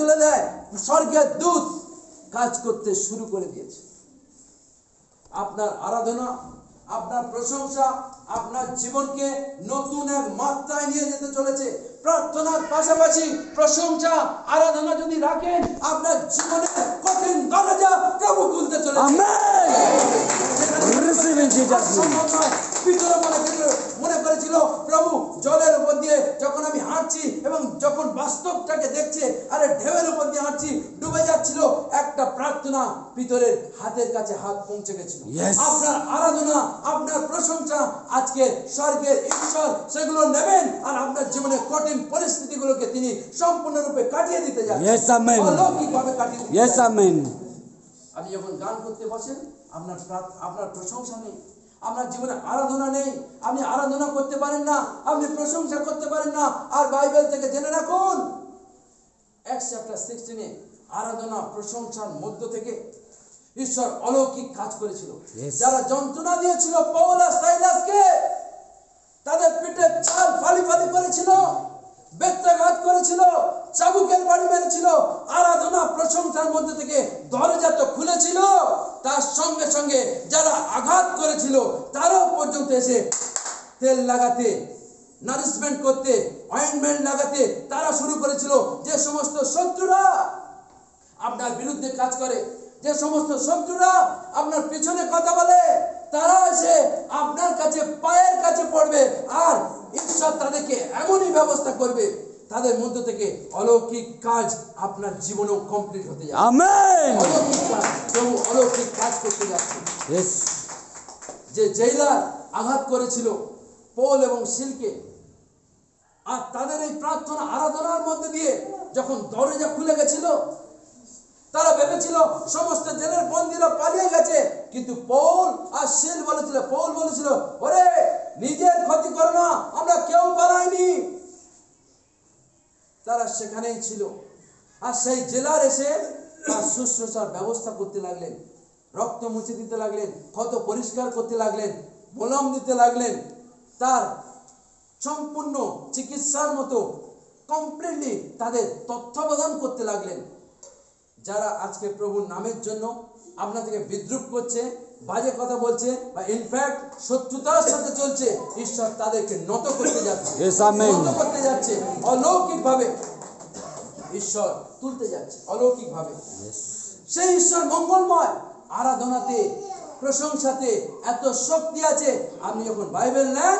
তুলে দেয় স্বর্গের দূত কাজ করতে শুরু করে দিয়েছে। আপনার আরাধনা আপনার প্রশংসা আপনার জীবনকে নতুন এক মাত্রায় নিয়ে যেতে চলেছে। প্রার্থনার পাশাপাশি প্রশংসা আরাধনা যদি রাখেন আপনার জীবনের কঠিন দরজা প্রভু খুলতে চলেছে। মনে মনে করেছিল প্রভু জলের যখন বাস্তবটাকে দেখছে আরে ঢেউয়ের উপর দিয়ে হাঁটছি ডুবে যাচ্ছিল একটা প্রার্থনা পিতরের হাতের কাছে হাত পৌঁছে গেছিল। আপনার আরাধনা আপনার প্রশংসা আজকে স্বর্গের ঈশ্বর সেগুলো নেবেন আর আপনার জীবনে কঠিন পরিস্থিতিগুলোকে তিনি সম্পূর্ণরূপে কাটিয়ে দিতে যান. অলৌকিকভাবে কাটিয়ে দিতে আপনি যখন গান করতে বসেন আপনার আপনার প্রশংসা নেই। আপনার জীবনে আরাধনা নেই। আপনি আরাধনা করতে পারেন না আপনি প্রশংসা করতে পারেন না আর বাইবেল থেকে জেনে রাখুন। এক চ্যাপ্টার সিক্সটিনে আরাধনা প্রশংসার মধ্য থেকে ঈশ্বর অলৌকিক কাজ করেছিল। যারা যন্ত্রণা দিয়েছিল পৌলা সাইলাসকে তাদের পিঠে চাল ফালি ফালি করেছিল বেত্রাঘাত করেছিল চাবুকের বাড়ি মেরেছিল আরাধনা প্রশংসার মধ্যে থেকে দরজা তো খুলেছিল। তার সঙ্গে সঙ্গে যারা আঘাত করেছিল, তারাও পর্যন্ত এসে তেল লাগাতে নারিশমেন্ট করতে অয়েন্টমেন্ট লাগাতে তারা শুরু করেছিল। যে সমস্ত শত্রুরা আপনার বিরুদ্ধে কাজ করে, যে সমস্ত শত্রুরা আপনার পিছনে কথা বলে, তারা এসে আপনার কাছে, পায়ের কাছে পড়বে আর ঈশ্বর তাদেরকে এমনই ব্যবস্থা করবে। তাদের মধ্য থেকে অলৌকিক কাজ আপনার জীবনেও কমপ্লিট হতে যাবে Amen. অলৌকিক কাজ প্রভু অলৌকিক কাজ করতে যাচ্ছে। যে জেলার আঘাত করেছিল পোল এবং সিলকে আর তাদের এই প্রার্থনা আরাধনার মধ্যে দিয়ে যখন দরজা খুলে গেছিল তারা ভেবেছিল সমস্ত জেলের বন্দীরা পালিয়ে গেছে কিন্তু পৌল আর সিল বলেছিল পৌল বলেছিল ওরে নিজের ক্ষতি করো না আমরা কেউ পালাইনি তারা সেখানেই ছিল। আর সেই জেলার এসে তার শুশ্রূষার ব্যবস্থা করতে লাগলেন রক্ত মুছে দিতে লাগলেন ক্ষত পরিষ্কার করতে লাগলেন মলম দিতে লাগলেন। তার সম্পূর্ণ চিকিৎসার মতো কমপ্লিটলি তাদের তত্ত্বাবধান করতে লাগলেন। যারা আজকে প্রভুর নামের জন্য আপনার থেকে বিদ্রুপ করছে বাজে কথা বলছে বা ইনফ্যাক্ট শত্রুতার সাথে চলছে ঈশ্বর তাদেরকে নত করতে যাচ্ছে। নত করতে যাচ্ছে অলৌকিক ভাবে ঈশ্বর তুলতে যাচ্ছে অলৌকিক ভাবে সেই ঈশ্বর মঙ্গলময় আরাধনাতে প্রশংসাতে এত শক্তি আছে। আপনি যখন বাইবেল নেন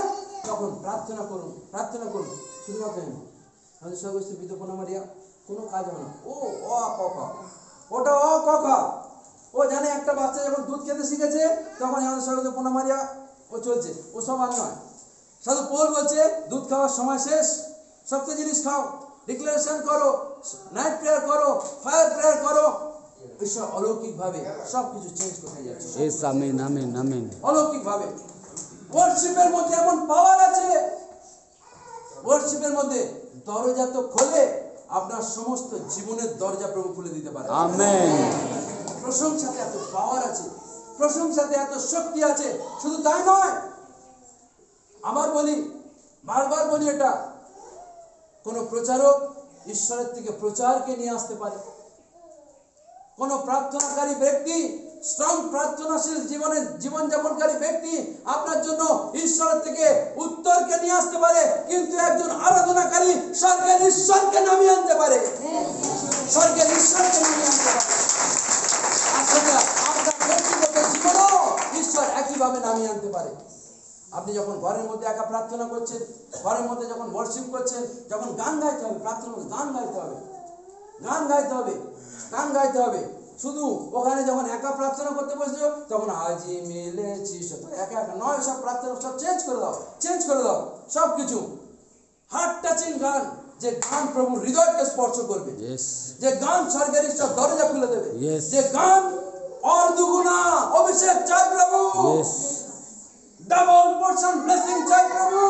তখন প্রার্থনা করুন প্রার্থনা করুন। শুধুমাত্র আমাদের সর্বস্ব বিদ্যপনা মারিয়া কোনো কাজ হবে না। ও অ ক খ। ওটা অ ক খ। ও জানে একটা বাচ্চা যখন দুধ খেতে শিখেছে তখন আমাদের সর্বস্ব পোনা মারিয়া ও চলছে। ও সব নয়। সাধু পোল বলছে দুধ খাওয়ার সময় শেষ। শক্ত জিনিস খাও। ডিক্লারেশন করো। নাইট প্রেয়ার করো ফায়ার প্রেয়ার করো ঈশ্বর অলৌকিক ভাবে সব কিছু চেঞ্জ করে যাচ্ছে Yes, Amen. Amen. Amen. অলৌকিক ভাবে ওয়ার্শিপের মধ্যে এমন পাওয়ার আছে ওয়ার্শিপের মধ্যে দরজা তো খোলে আপনার সমস্ত জীবনের দরজা প্রভু খুলে দিতে পারে Amen. প্রশংসাতে এত পাওয়ার আছে প্রশংসাতে এত শক্তি আছে শুধু তাই নয় আমার বলি বারবার বলি এটা কোন প্রচারক ঈশ্বরের থেকে প্রচারকে নিয়ে আসতে পারে। কোন প্রার্থনাকারী ব্যক্তি স্ট্রং প্রার্থনাশীল জীবনে জীবনযাপনকারী ব্যক্তি আপনার জন্য ঈশ্বরের থেকে উত্তরকে নিয়ে আসতে পারে, কিন্তু একজন আরাধনাকারী স্বর্গের ঈশ্বরকে নামিয়ে আনতে পারে। স্বর্গের ঈশ্বরকে নামিয়ে আনতে পারে। আপনার ব্যক্তিগত জীবনেও ঈশ্বর একইভাবে নামিয়ে আনতে পারে। আপনি যখন ঘরের মধ্যে একা প্রার্থনা করছেন ঘরের মধ্যে যখন ওয়ার্শিপ করছেন যখন গান গাইতে হবে প্রার্থনা গান গাইতে হবে। গান গাইতে হবে গান গাইতে হবে। শুধু ওখানে যখন একা প্রার্থনা করতে বসছো তখন আজি মিলেছি সব একা একা নয় সব প্রার্থনা সব চেঞ্জ করে দাও চেঞ্জ করে দাও সব কিছু হার্ট টাচিং গান যে গান প্রভু হৃদয়কে স্পর্শ করবে। যে গান স্বর্গের সব দরজা খুলে দেবে. যে গান দুগুনা অভিষেক চাই প্রভু. ডাবল পোর্শন ব্লেসিং চাই প্রভু.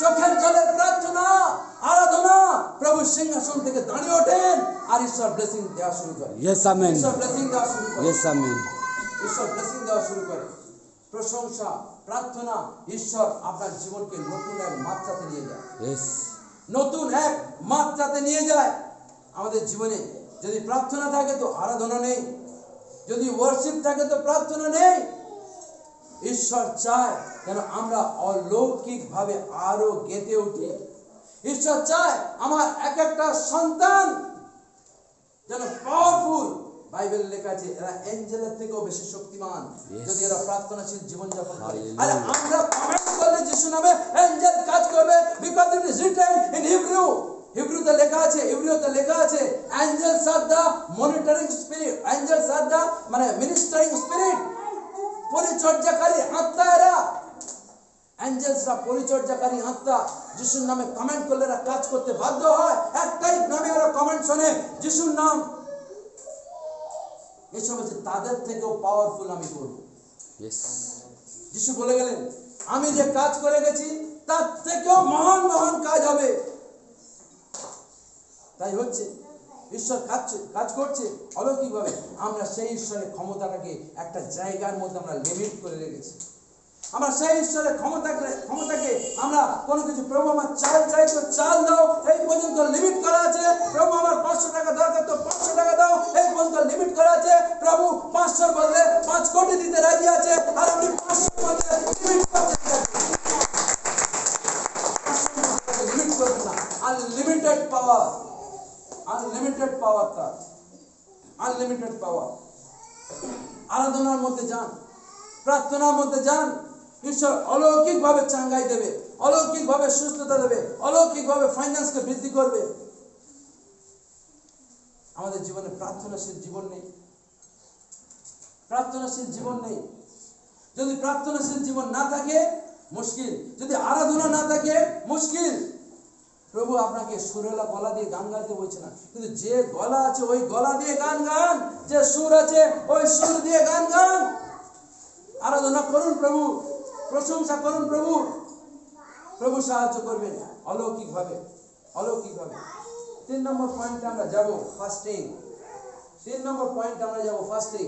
চোখের জলের প্রার্থনা আরাধনা প্রভু সিংহাসন থেকে দাঁড়িয়ে ওঠেন আর ঈশ্বর ব্লেসিং দেওয়া শুরু করে Yes, Amen. ঈশ্বর ব্লেসিং দেওয়া শুরু করে Yes, Amen. ঈশ্বর ব্লেসিং দেওয়া শুরু করে প্রশংসা প্রার্থনা ঈশ্বর আপনার জীবনকে নতুন এক মাত্রাতে নিয়ে যায়. নতুন এক মাত্রাতে নিয়ে যায় আমাদের জীবনে যদি প্রার্থনা থাকে তো আরাধনা নেই যদি ওয়ার্শিপ থাকে তো প্রার্থনা নেই ঈশ্বর চায় যেন আমরা অলৌকিক ভাবে আরও গেতে উঠি। ঈশ্বর চায় আমার এক একটা সন্তান যেন পাওয়ারফুল বাইবেল লেখা আছে এরা এঞ্জেলের থেকেও বেশি শক্তিমান। যদি এরা প্রার্থনাশীল জীবন যাপন করে আর আমরা কমেন্ট করলে যিশু নামে এঞ্জেল কাজ করবে because it is written in Hebrew হিব্রুতে লেখা আছে হিব্রুতে লেখা আছে অ্যাঞ্জেলস আর দা মনিটরিং স্পিরিট অ্যাঞ্জেলস আর দা মানে মিনিস্টারিং স্পিরিট পরিচর্যাকারী আত্মা এরা অ্যাঞ্জেলসরা পরিচর্যাকারী আত্মা যিশুর নামে কমেন্ট করলে এরা কাজ করতে বাধ্য হয়। একটাই নামে এরা কমেন্ট শোনে যিশুর নাম। এসব হচ্ছে তাদের থেকেও পাওয়ারফুল আমি করব. যিশু বলে গেলেন আমি যে কাজ করে গেছি তার থেকেও মহান মহান কাজ হবে। তাই হচ্ছে ঈশ্বর কাজ কাজ করছে অলৌকিকভাবে। আমরা সেই ঈশ্বরের ক্ষমতাটাকে একটা জায়গার মধ্যে আমরা লিমিট করে রেখেছি। আমরা সেই ঈশ্বরের ক্ষমতাকে ক্ষমতাকে আমরা কোনো কিছু প্রভু আমার চাল চাই তো চাল দাও। এই পর্যন্ত লিমিট করা আছে। প্রভু আমার পাঁচশো টাকা দরকার তো পাঁচশো টাকা দাও। এই পর্যন্ত লিমিট করা আছে। প্রভু পাঁচশোর বদলে পাঁচ কোটি দিতে রাজি আছে। আর আপনি পাঁচশোর বদলে লিমিট করতে আনলিমিটেড পাওয়ার আনলিমিটেড পাওয়ার তার। আনলিমিটেড পাওয়ার আরাধনার মধ্যে যান। প্রার্থনার মধ্যে যান। ঈশ্বর অলৌকিক ভাবে চাঙ্গাই দেবে অলৌকিক ভাবে সুস্থতা দেবে অলৌকিক ভাবে ফাইন্যান্সকে বৃদ্ধি করবে। আমাদের জীবনে প্রার্থনাশীল জীবন নেই। প্রার্থনাশীল জীবন নেই। যদি প্রার্থনাশীল জীবন না থাকে, মুশকিল। যদি আরাধনা না থাকে, মুশকিল। প্রভু আপনাকে সুরেলা গলা দিয়ে গান গাইতে বলছে না। কিন্তু যে গলা আছে, ওই গলা দিয়ে গান গান। যে সুর আছে, ওই সুর দিয়ে গান গান। আরাধনা করুন প্রভু। প্রশংসা করুন প্রভু। প্রভু সাহায্য করবেন। অলৌকিক ভাবে অলৌকিক ভাবে তিন নম্বর পয়েন্টে আমরা যাব ফাস্টিং তিন নম্বর পয়েন্টে আমরা যাব ফাস্টিং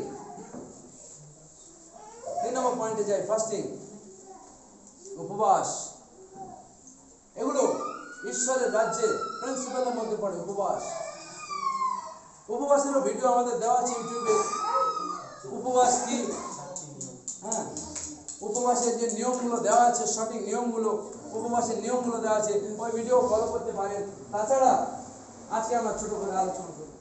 তিন নম্বর পয়েন্টে যাই ফাস্টিং উপবাস। এগুলো ঈশ্বরের রাজ্যে প্রিন্সিপালের মধ্যে পড়ে উপবাস। উপবাসেরও ভিডিও আমাদের দেওয়া আছে ইউটিউবে উপবাস কি? হ্যাঁ। উপবাসের যে নিয়মগুলো দেওয়া আছে, সঠিক নিয়মগুলো, উপবাসের নিয়মগুলো দেওয়া আছে, ওই ভিডিও ফলো করতে পারেন। তাছাড়া আজকে আমরা ছোট করে আলোচনা করব।